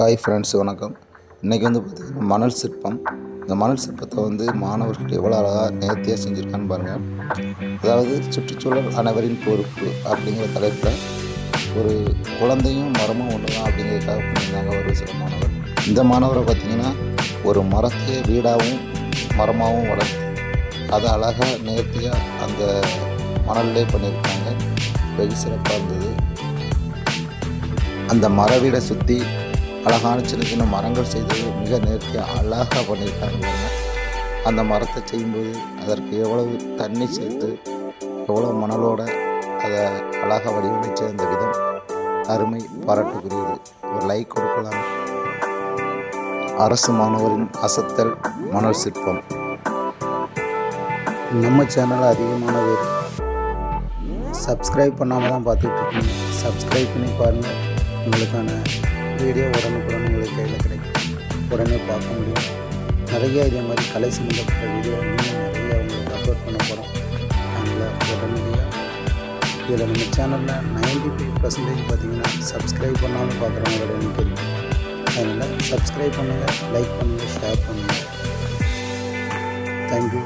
Hi friends வணக்கம். இன்றைக்கி வந்து பார்த்திங்கன்னா மணல் சிற்பம். இந்த மணல் சிற்பத்தை வந்து மாணவர்கள் எவ்வளோ அழகாக நேர்த்தியாக செஞ்சுருக்கான்னு பாருங்கள் அதாவது சுற்றுச்சூழல் அனைவரின் பொறுப்பு அப்படிங்கிற தலைப்பில் ஒரு குழந்தையும் மரமும் ஒன்று தான் அப்படிங்கிறதுக்காக பண்ணியிருந்தாங்க ஒரு சில மாணவர். இந்த மாணவரை பார்த்திங்கன்னா ஒரு மரத்தையே வீடாகவும் மரமாகவும் வளர்த்து அதை அழகாக நேர்த்தியாக அந்த மணல்லே பண்ணியிருக்காங்க. வெகு சிறப்பாக இருந்தது. அந்த மர வீடை சுற்றி அழகான சின்ன சின்ன மரங்கள் செய்தது மிக நேர்த்தியாக அழகாக பண்ணியிருக்காங்க அந்த மரத்தை செய்யும்போது அதற்கு எவ்வளவு தண்ணி சேர்த்து எவ்வளோ மணலோட அதை அழகாக வடிவமைச்ச அந்த விதம் அருமை பாராட்டுக்குரியது. ஒரு லைக் கொடுக்கலாம். அரசு மாணவரின் அசத்தல் மணல் சிற்பம். நம்ம சேனல் அதிகமான பேர் சப்ஸ்கிரைப் பண்ணாமல் தான் பார்த்துட்டு இருக்கீங்க. சப்ஸ்கிரைப் பண்ணி பாருங்கள் உங்களுக்கான வீடியோ உடனுக்குடன் உங்களுக்கு கையில் கிடைக்கும். உடனே பார்க்க முடியும். நிறைய இதே மாதிரி கலை சம்மந்தப்பட்ட வீடியோ இன்னும் நிறைய உங்களுக்கு அப்லோட் பண்ண போகிறோம் அதனால் உடனடியாக இதில் நம்ம சேனலில் நைன்டி ஃபைவ் பர்சன்டேஜ் பார்த்தீங்கன்னா சப்ஸ்கிரைப் பண்ணாமல் பார்க்குறவங்களோட எண்ணிக்கை அதனால் சப்ஸ்கிரைப் பண்ணுங்கள் லைக் பண்ணுங்கள் ஷேர் பண்ணுங்கள் தேங்க்யூ